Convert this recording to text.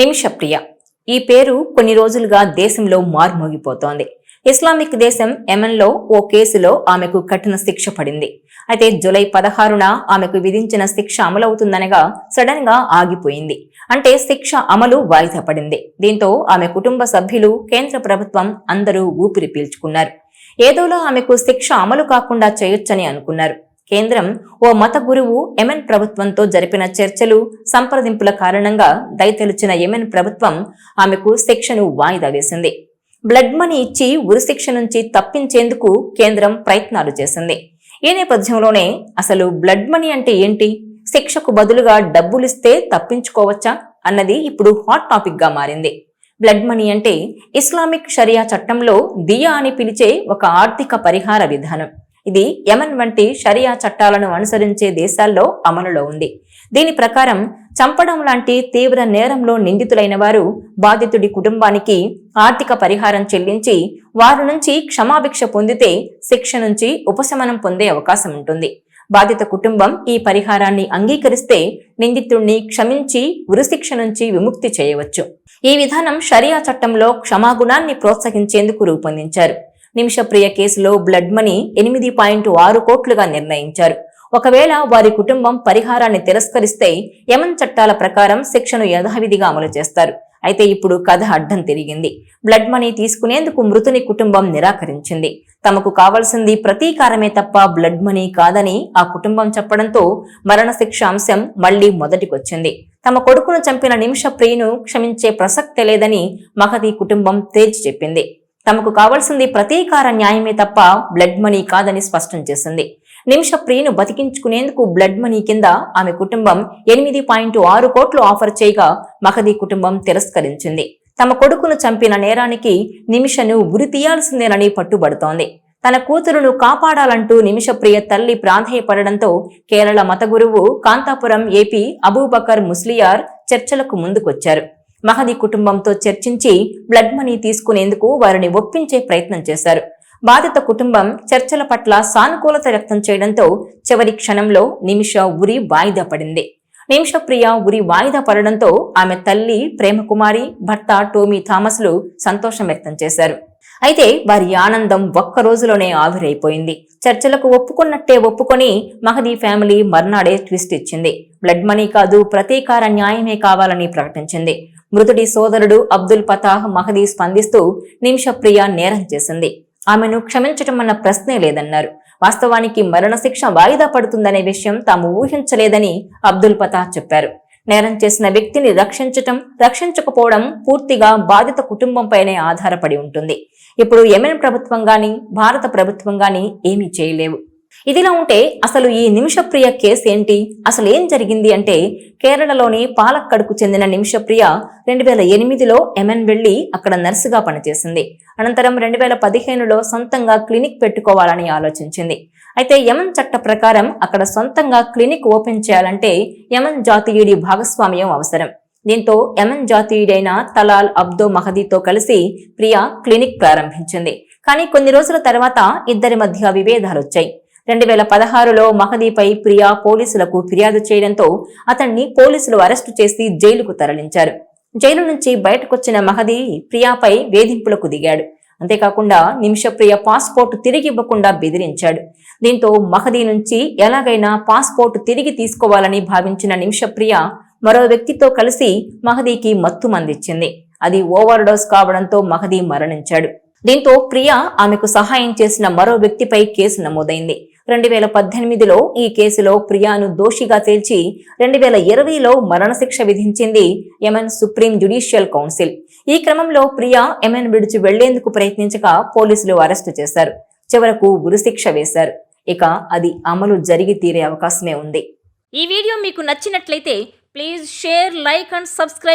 నిమిషప్రియ ఈ పేరు కొన్ని రోజులుగా దేశంలో మార్మోగిపోతోంది. ఇస్లామిక్ దేశం యెమెన్లో ఓ కేసులో ఆమెకు కఠిన శిక్ష పడింది. అయితే జులై పదహారున ఆమెకు విధించిన శిక్ష అమలవుతుందనగా సడన్గా ఆగిపోయింది. అంటే శిక్ష అమలు వాయిదా పడింది. దీంతో ఆమె కుటుంబ సభ్యులు కేంద్ర ప్రభుత్వం అందరూ ఊపిరి పీల్చుకున్నారు. ఏదోలా ఆమెకు శిక్ష అమలు కాకుండా చేయొచ్చని అనుకున్నారు. కేంద్రం ఓ మత గురువు యెమెన్ ప్రభుత్వంతో జరిపిన చర్చలు సంప్రదింపుల కారణంగా దయతెలిచిన యెమెన్ ప్రభుత్వం ఆమెకు శిక్షను వాయిదా వేసింది. బ్లడ్ మనీ ఇచ్చి ఉరిశిక్ష నుంచి తప్పించేందుకు కేంద్రం ప్రయత్నాలు చేసింది. ఈ నేపథ్యంలోనే అసలు బ్లడ్ మనీ అంటే ఏంటి? శిక్షకు బదులుగా డబ్బులిస్తే తప్పించుకోవచ్చా? అన్నది ఇప్పుడు హాట్ టాపిక్గా మారింది. బ్లడ్ మనీ అంటే ఇస్లామిక్ షరియా చట్టంలో దియా అని పిలిచే ఒక ఆర్థిక పరిహార విధానం. ఇది యమన్ వంటి షరియా చట్టాలను అనుసరించే దేశాల్లో అమలులో ఉంది. దీని ప్రకారం చంపడం లాంటి తీవ్ర నేరంలో నిందితులైన వారు బాధితుడి కుటుంబానికి ఆర్థిక పరిహారం చెల్లించి వారి నుంచి క్షమాభిక్ష పొందితే శిక్ష నుంచి ఉపశమనం పొందే అవకాశం ఉంటుంది. బాధిత కుటుంబం ఈ పరిహారాన్ని అంగీకరిస్తే నిందితుణ్ణి క్షమించి ఉరిశిక్ష నుంచి విముక్తి చేయవచ్చు. ఈ విధానం షరియా చట్టంలో క్షమాగుణాన్ని ప్రోత్సహించేందుకు రూపొందించారు. నిమిషప్రియ కేసులో బ్లడ్ మనీ ఎనిమిది పాయింట్ ఆరు కోట్లుగా నిర్ణయించారు. ఒకవేళ వారి కుటుంబం పరిహారాన్ని తిరస్కరిస్తే యమన్ చట్టాల ప్రకారం శిక్షను యథావిధిగా అమలు చేస్తారు. అయితే ఇప్పుడు కథ అడ్డం తిరిగింది. బ్లడ్ మనీ తీసుకునేందుకు మృతుని కుటుంబం నిరాకరించింది. తమకు కావలసింది ప్రతీకారమే తప్ప బ్లడ్ మనీ కాదని ఆ కుటుంబం చెప్పడంతో మరణశిక్ష అంశం మళ్ళీ మొదటికొచ్చింది. తమ కొడుకును చంపిన నిమిష ప్రియును క్షమించే ప్రసక్తే లేదని మహతి కుటుంబం తేల్చి చెప్పింది. తమకు కావాల్సింది ప్రతీకార న్యాయమే తప్ప బ్లడ్ మనీ కాదని స్పష్టం చేసింది. నిమిష ప్రియను బతికించుకునేందుకు బ్లడ్ మనీ కింద ఆమె కుటుంబం ఎనిమిది పాయింట్ ఆరు కోట్లు ఆఫర్ చేయగా మహదీ కుటుంబం తిరస్కరించింది. తమ కొడుకును చంపిన నేరానికి నిమిషను ఉరి తీయాల్సిందేనని పట్టుబడుతోంది. తన కూతురును కాపాడాలంటూ నిమిషప్రియ తల్లి ప్రాధేయపడడంతో కేరళ మత గురువు కాంతాపురం ఏపీ అబూబకర్ ముస్లియార్ చర్చలకు ముందుకొచ్చారు. మహది కుటుంబంతో చర్చించి బ్లడ్ మనీ తీసుకునేందుకు వారిని ఒప్పించే ప్రయత్నం చేశారు. బాధిత కుటుంబం చర్చల పట్ల సానుకూలత వ్యక్తం చేయడంతో చివరి క్షణంలో నిమిష ఉరి వాయిదా పడింది. నిమిషప్రియ ఉరి వాయిదా పడడంతో ఆమె తల్లి ప్రేమకుమారి భర్త టోమీ థామస్లు సంతోషం వ్యక్తం చేశారు. అయితే వారి ఆనందం ఒక్క రోజులోనే ఆవిరైపోయింది. చర్చలకు ఒప్పుకున్నట్టే ఒప్పుకొని మహదీ ఫ్యామిలీ మర్నాడే ట్విస్ట్ ఇచ్చింది. బ్లడ్ మనీ కాదు ప్రతీకార న్యాయమే కావాలని ప్రకటించింది. మృతుడి సోదరుడు అబ్దుల్ పతాహ్ మహదీ స్పందిస్తూ నిమిషప్రియ నేరం చేసింది. ఆమెను క్షమించటం అన్న ప్రశ్నే లేదన్నారు. వాస్తవానికి మరణశిక్ష వాయిదా పడుతుందనే విషయం తాము ఊహించలేదని అబ్దుల్ పతాహ్ చెప్పారు. నేరం చేసిన వ్యక్తిని రక్షించటం రక్షించకపోవడం పూర్తిగా బాధిత కుటుంబంపైనే ఆధారపడి ఉంటుంది. ఇప్పుడు యెమెన్ ప్రభుత్వం గాని భారత ప్రభుత్వం గాని ఏమీ చేయలేవు. ఇదిలా ఉంటే అసలు ఈ నిమిషప్రియ కేసు ఏంటి? అసలు ఏం జరిగింది అంటే కేరళలోని పాలక్కడుకు చెందిన నిమిషప్రియ రెండు వేల ఎనిమిదిలో ఎమెన్ వెళ్ళి అక్కడ నర్సుగా పనిచేసింది. అనంతరం రెండు వేల పదిహేనులో సొంతంగా క్లినిక్ పెట్టుకోవాలని ఆలోచించింది. అయితే యమన్ చట్ట ప్రకారం అక్కడ సొంతంగా క్లినిక్ ఓపెన్ చేయాలంటే యమన్ జాతీయుడి భాగస్వామ్యం అవసరం. దీంతో యమన్ జాతీయుడైన తలాల్ అబ్దో మహదీతో కలిసి ప్రియా క్లినిక్ ప్రారంభించింది. కానీ కొన్ని రోజుల తర్వాత ఇద్దరి మధ్య విభేదాలు వచ్చాయి రెండు వేల పదహారులో మహదీపై ప్రియా పోలీసులకు ఫిర్యాదు చేయడంతో అతన్ని పోలీసులు అరెస్టు చేసి జైలుకు తరలించారు. జైలు నుంచి బయటకొచ్చిన మహదీ ప్రియాపై వేధింపులకు దిగాడు. అంతేకాకుండా నిమిషప్రియ పాస్పోర్ట్ తిరిగి ఇవ్వకుండా బెదిరించాడు. దీంతో మహదీ నుంచి ఎలాగైనా పాస్పోర్ట్ తిరిగి తీసుకోవాలని భావించిన నిమిషప్రియ మరో వ్యక్తితో కలిసి మహదీకి మత్తు మందిచ్చింది అది ఓవర్ డోస్ కావడంతో మహదీ మరణించాడు. దీంతో ప్రియా ఆమెకు సహాయం చేసిన మరో వ్యక్తిపై కేసు నమోదైంది. రెండు వేల పద్దెనిమిదిలో ఈ కేసులో ప్రియాను దోషిగా తేల్చి రెండు వేల ఇరవైలో మరణశిక్ష విధించింది యమన్ సుప్రీం జ్యుడిషియల్ కౌన్సిల్. ఈ క్రమంలో ప్రియా యమన్ విడిచి వెళ్ళేందుకు ప్రయత్నించగా పోలీసులు అరెస్టు చేశారు. చివరకు ఉరిశిక్ష వేశారు. ఇక అది అమలు జరిగి తీరే అవకాశమే ఉంది. ఈ వీడియో మీకు నచ్చినట్లయితే please share like and subscribe